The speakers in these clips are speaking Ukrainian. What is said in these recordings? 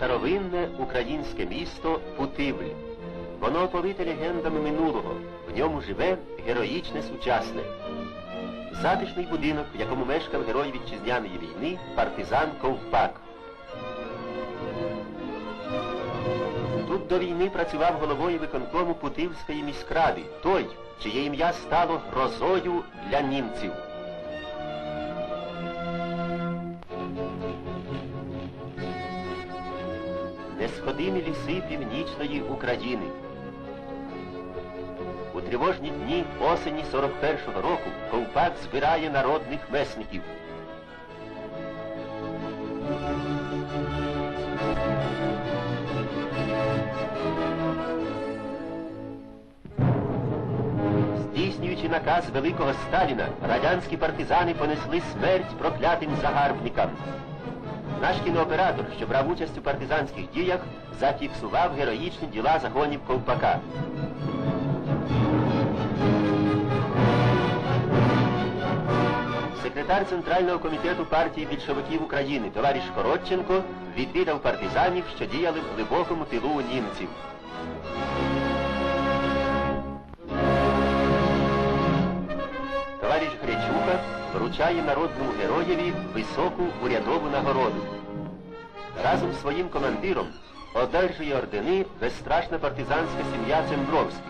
старовинне українське місто Путивль. Воно оповите легендами минулого. В ньому живе героїчне сучасне. Затишний будинок, в якому мешкав герой вітчизняної війни, партизан Ковпак. Тут до війни працював головою виконкому Путивської міськради, той, чиє ім'я стало грозою для німців. Несходимі ліси північної України. У тривожні дні осені 41-го року Ковпак збирає народних месників. Здійснюючи наказ великого Сталіна, радянські партизани понесли смерть проклятим загарбникам. Наш кінооператор, що брав участь у партизанських діях, зафіксував героїчні діла загонів Ковпака. Секретар Центрального комітету партії більшовиків України товариш Коротченко відвідав партизанів, що діяли в глибокому тилу у німців. Вручає народному героєві високу урядову нагороду. Разом з своїм командиром одержує ордени безстрашна партизанська сім'я Цембровських.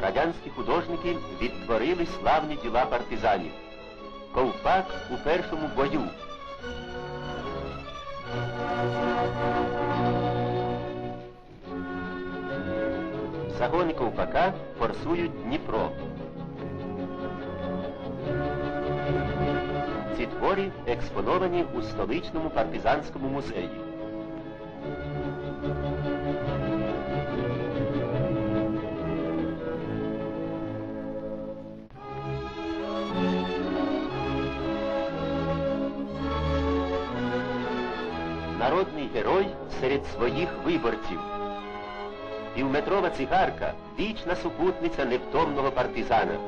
Радянські художники відтворили славні діла партизанів. Ковпак у першому бою. Загони Ковпака форсують Дніпро. Ці твори експоновані у столичному партизанському музеї. Народний герой серед своїх виборців. Півметрова цигарка вічна супутниця невтомного партизана.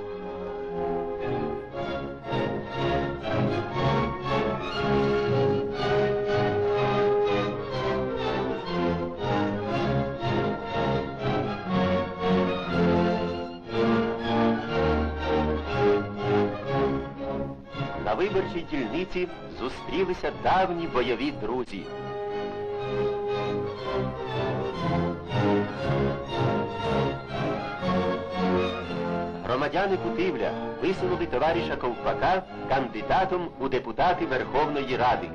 На виборчій дільниці зустрілися давні бойові друзі. Громадяни Путивля висунули товариша Ковпака кандидатом у депутати Верховної Ради.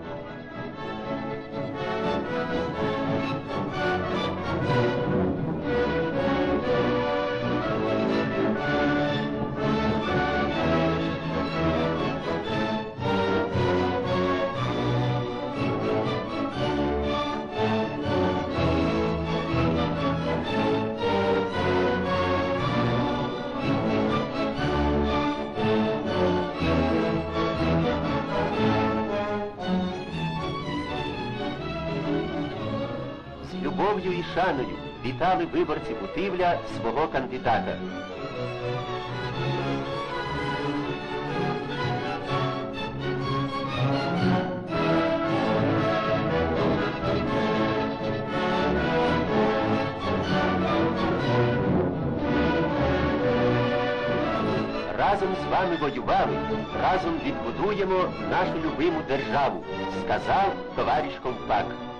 Любов'ю і шаною вітали виборці Путивля свого кандидата. Разом з вами воювали, разом відбудуємо нашу любиму державу, сказав товариш Ковпак.